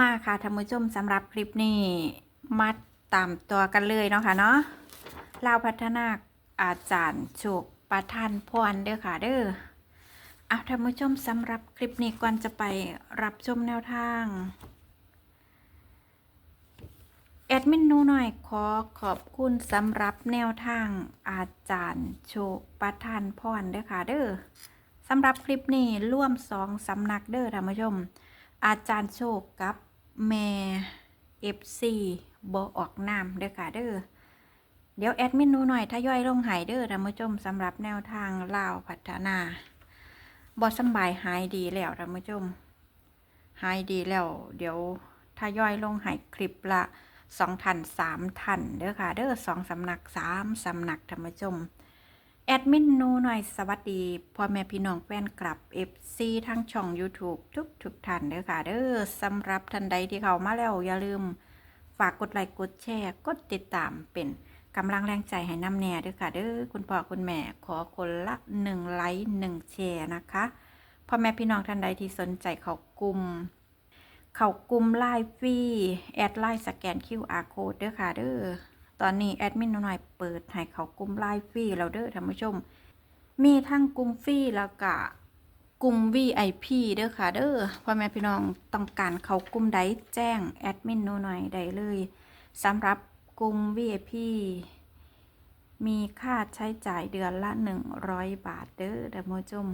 มาค่ะท่านผู้ชมสำหรับคลิปนี้มาตามตัวกันเลยเนาะค่ะเนาะลาวพัฒนาอาจารย์โชคประทานพรเด้อค่ะเด้อเอาท่านผู้ชมสำหรับคลิปนี้ก่อนจะไปรับชมแนวทางแอดมินนูหน่อยขอขอบคุณสำหรับแนวทางอาจารย์โชคประทานพรเด้อค่ะเด้อสำหรับคลิปนี้ร่วมสองสำนักเด้อท่านผู้ชม อาจารย์โชคกับแม่เอฟซีบอออกนามเด้อค่ะเด้อเดี๋ยวแอดมินหนูหน่อยถ้าย่อยลงหายเด้อท่านผู้ชมสำหรับแนวทางลาวพัฒนาบอสบายหายดีแล้วท่านผู้ชมหายดีแล้ว เดี๋ยวถ้าย่อยลงหายคลิปละสองทันสามทันเด้อค่ะ เด้อสองสำนักสามสำนักท่านผู้ชม แอดมินนูหน่อยสวัสดีพ่อแม่พี่น้องแฟนกลับ FC ทั้งช่อง YouTube ทุกทุกท่านเด้อค่ะ เด้อสำหรับท่านใดที่เข้ามาแล้วอย่าลืม ฝากกดไลค์กดแชร์กดติดตามเป็นกำลังแรงใจให้น้ำแน่เด้อค่ะ เด้อคุณพ่อคุณแม่ขอคนละหนึ่งไลค์หนึ่งแชร์นะคะพ่อแม่พี่น้องท่านใดที่สนใจเขากลุ่มเขากลุ่มไลน์ฟรีแอดไลน์สแกน QR code เด้อค่ะ เด้อ ตอนนี้แอดมินหน่อยเปิดให้เขากลุ่มไลฟ์ฟรีแล้วเด้อท่านผู้ชม มีทั้งกลุ่มฟรีแล้วก็กลุ่ม VIP เด้อค่ะเด้อพ่อแม่พี่น้องต้องการเขากลุ่มใดแจ้งแอดมินหน่อยได้เลยสำหรับกลุ่ม VIP มีค่าใช้จ่ายเดือนละ 100 บาทเด้อท่านผู้ชม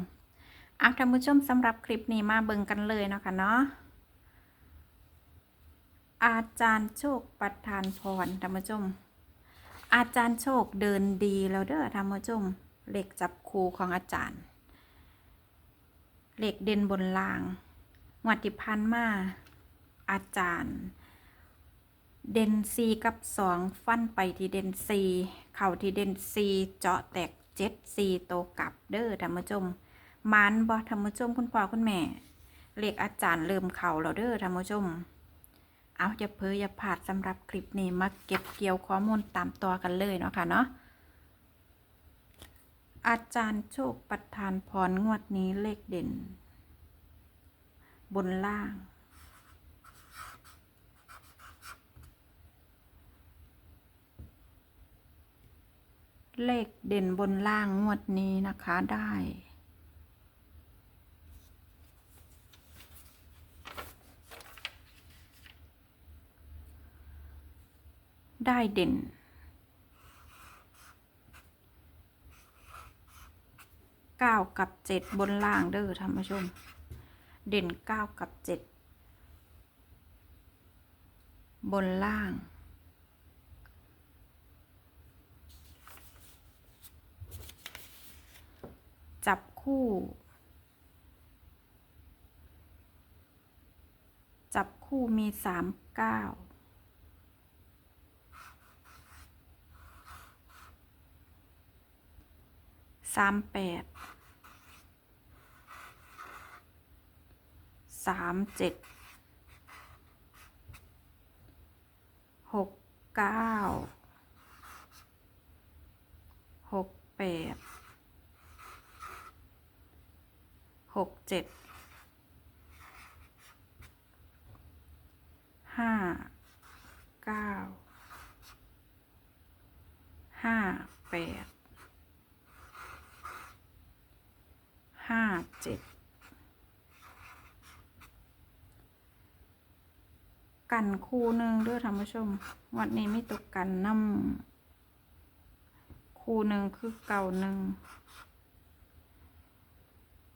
อะท่านผู้ชมสำหรับคลิปนี้มาเบิ่งกันเลยเนาะค่ะเนาะอาจารย์โชคประทานพรท่านผู้ชม อาจารย์โชคเดินดีแล้วเด้อท่านผู้ชมเหล็กจับคูของอาจารย์เหล็กเด่นบนล่างงวัติพันมาอาจารย์ เด่นซีกับสองฟันไปที่เด่นซีเข่าที่เด่นซีเจาะแตกเจ็ดซีโตกลับเด้อท่านผู้ชมมานบอท่านผู้ชมคุณพ่อคุณแม่เหล็กอาจารย์เริ่มเข่าแล้วเด้อท่านผู้ชม เอาอย่าเพ้ออย่าพลาดสำหรับคลิปนี้มาเก็บเกี่ยวข้อมูลตามตัวกันเลยเนาะค่ะเนาะอาจารย์โชคประทานพรงวดนี้เลขเด่น บนล่าง เลขเด่นบนล่างงวดนี้นะคะได้ ได้เด่น เก้ากับเจ็ดบนล่างเด้อท่านผู้ชม เด่นเก้ากับเจ็ดบนล่าง จับคู่ จับคู่มีสามเก้า สามแปดสามเจ็ดหกเก้าหกแปดหกเจ็ด ห้า เก้า ห้าแปด ห้า เจ็ดกันคู่หนึ่งด้วยท่านผู้ชม วันนี้ไม่ตกกันน้ำคู่หนึ่งคือเก่าหนึ่ง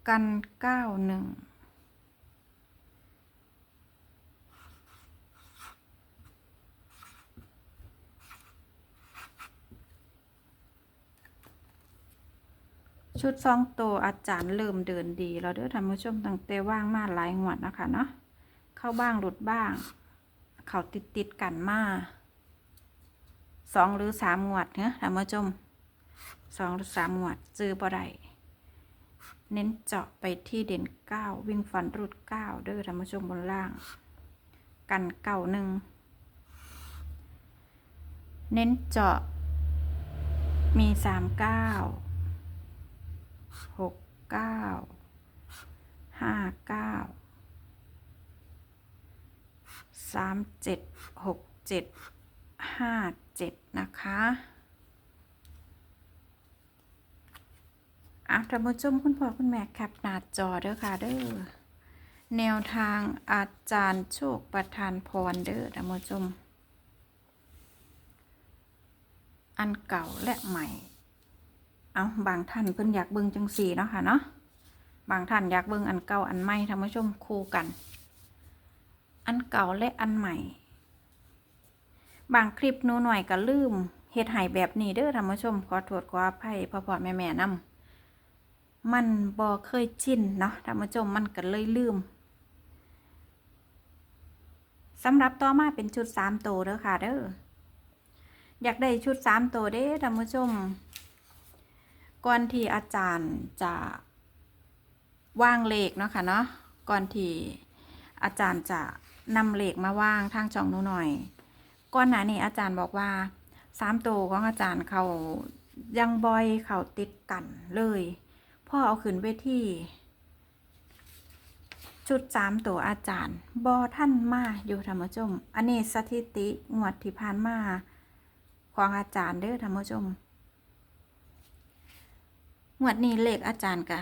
กันเก้าหนึ่ง ชุดซองโตวอาจารย์เริ่มเดินดีแล้วเด้อท่านผู้ชมตั้งแต่ว่างมาหลายงวดนะคะเนาะเข้าบ้างหลุดบ้าง เขาติดติดกันมาสองหรือสามงวดเนะท่านผู้ชมสองหรือสามงวดซื้อบ่ได้เน้นเจาะไปที่เด่นเก้าวิ่งฟันรุดเก้าเด้อท่านผู้ชมบนล่าง กันเก่าหนึ่งเน้นเจาะมีสามเก้า หกเก้าห้าเก้าสามเจ็ดหกเจ็ดห้าเจ็ดนะคะอะท่านผู้ชมคุณพ่อคุณแม่แคปหน้าจอเด้อค่ะเด้อแนวทางอาจารย์โชคประทานพรเด้อท่านผู้ชม อันเก่าและใหม่ เอาบางท่านเพิ่นอยากเบิ่งจังสีเนาะค่ะเนาะบางท่านอยากเบิ่งอันเก่าอันใหม่ท่านผู้ชมคู่กัน อันเก่าและอันใหม่ บางคลิปหนูหน่อยก็ลืมเฮ็ดให้แบบนี้เด้อท่านผู้ชมขอโทษขออภัยพ่อพ่อแม่แม่นำมันบ่เคยชินเนาะท่านผู้ชมมันก็เลยลืมสำหรับต่อมาเป็นชุดสามโตวเด้อค่ะเด้ออยากได้ชุดสามตัวเด้ท่านผู้ชม ก่อนที่อาจารย์จะวางเลขเนาะค่ะเนาะก่อนที่อาจารย์จะนำเลขมาวางทางช่องนูหน่อยก่อนหน้านี้อาจารย์บอกว่าสามตัวของอาจารย์เขายังบอยเขาติดกันเลยพ่อเอาขึ้นเวทีชุดสามตัวอาจารย์ บอท่านมาอยู่ธรรมชม อันนี้สถิติงวดที่ผ่านมาของอาจารย์เด้อท่านผู้ชม งวดนี้เลขอาจารย์กะ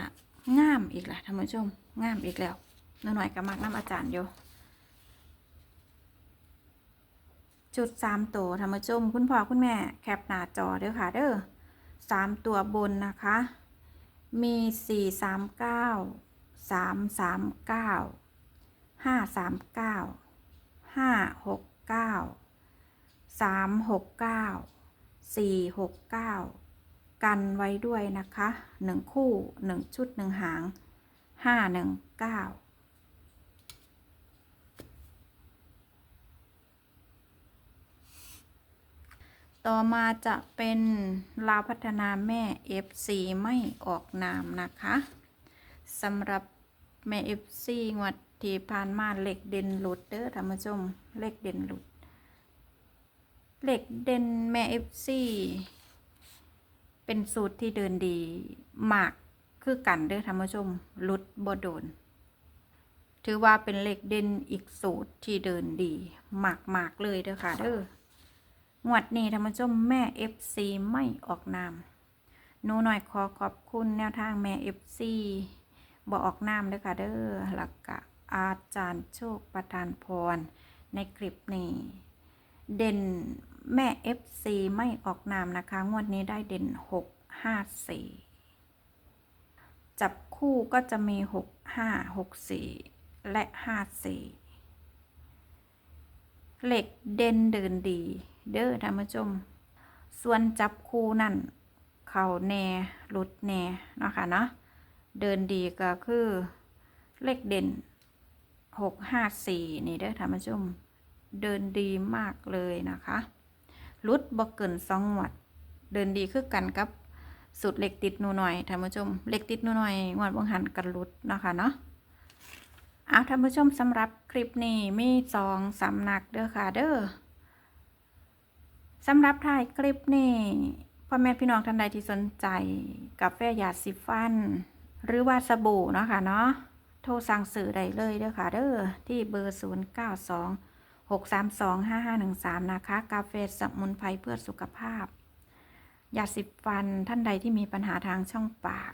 งามอีกละท่านผู้ชมงามอีกแล้วน้หน่อยๆก็มักน้ำอาจารย์อยู่จุดสามตัวท่านผู้ชมคุณพ่อคุณแม่แคปหน้าจอเด้อค่ะเด้อสามตัวบนนะคะ มีสี่สามเก้าสามสามเก้าห้าสามเก้าห้าหกเก้าสามหกเก้าสี่หกเก้า กันไว้ด้วยนะคะหนึ่งคู่หนึ่งชุดหนึ่งหางห้าหนึ่งเก้าต่อมาจะเป็นลาวพัฒนาแม่ FC ไม่ออกนามนะคะสำหรับแม่ FC งวดที่ผ่านมาเหล็กเด่นหลุดเด้อท่านผู้ชมเหล็กเด่นหลุดเหล็กเด่นแม่ FC เป็นสูตรที่เดินดีมากคือกันเด้อท่านผู้ชมลุดบ่โดน ถือว่าเป็นเล็กเด่นอีกสูตรที่เดินดีมากมากเลยเด้อค่ะเด้องวดนี้ท่านผู้ชมแม่ FC ไม่ออกนามหนูหน่อยขอขอบคุณแนวทางแม่ FC บอกออกนามเด้อค่ะเด้อหลักกะอาจารย์โชคประทานพรในคลิปนี้ เด่นแม่ FC ไม่ออกนามนะคะ งวดนี้ได้เด่น 6 5 4 จับคู่ก็จะมี 6 5 6 4 และ 5 4 เหล็กเด่นเดินดี เด้อท่านผู้ชม ส่วนจับคู่นั่น เข่าแน่หลุดแน่เนาะค่ะเนาะ เดินดีก็คือ เลขเด่น 6 5 4 นี่เด้อท่านผู้ชม เดินดีมากเลยนะคะรุดบ่เกินสองหวด เดินดีคือกันกับสุดเหล็กติดนูหน่อยท่านผู้ชมเหล็กติดนูหน่อยงวดบางหันกันรุดนะคะเนาะเอาท่านผู้ชมสำหรับคลิปนี้มีสองสำนักเด้อค่ะเด้อสำหรับถ่ายคลิปนี้พ่อแม่พี่น้องท่านใดที่สนใจกาแฟยาสีฟัน หรือว่าสบู่เนาะค่ะเนาะโทรสั่งซื้อได้เลยเด้อค่ะเด้อที่เบอร์ 0 9 2 6 3 2 5 5 1 3 นะคะ กาแฟสมุนไพรเพื่อสุขภาพ ยาสีฟันท่านใดที่มีปัญหาทางช่องปาก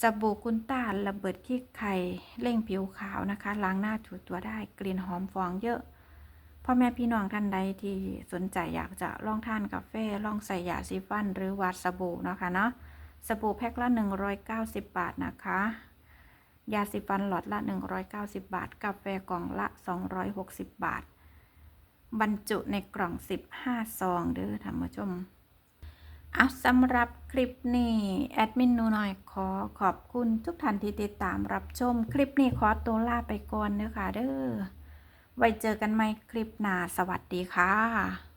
สบู่กุนต้าระเบิดขี้ไข่เร่งผิวขาวนะคะ ล้างหน้าถูตัวได้กลิ่นหอมฟองเยอะพ่อแม่พี่น้องท่านใดที่สนใจอยากจะลองทานกาแฟลองใส่ยาสีฟัน หรือวัดสบู่นะคะเนาะสบู่แพ็คละ 190 บาทนะคะ ยาสีฟันหลอดละ 190 บาท กาแฟกล่องละ 260 บาท บรรจุในกล่อง 15 ซองเด้อท่านผู้ชม เอาสำหรับคลิปนี้ แอดมินนูหน่อยขอขอบคุณทุกท่านที่ติดตามรับชม คลิปนี้ขอตัวลาไปก่อนเด้อค่ะเด้อไว้เจอกันใหม่คลิปหน้าสวัสดีค่ะ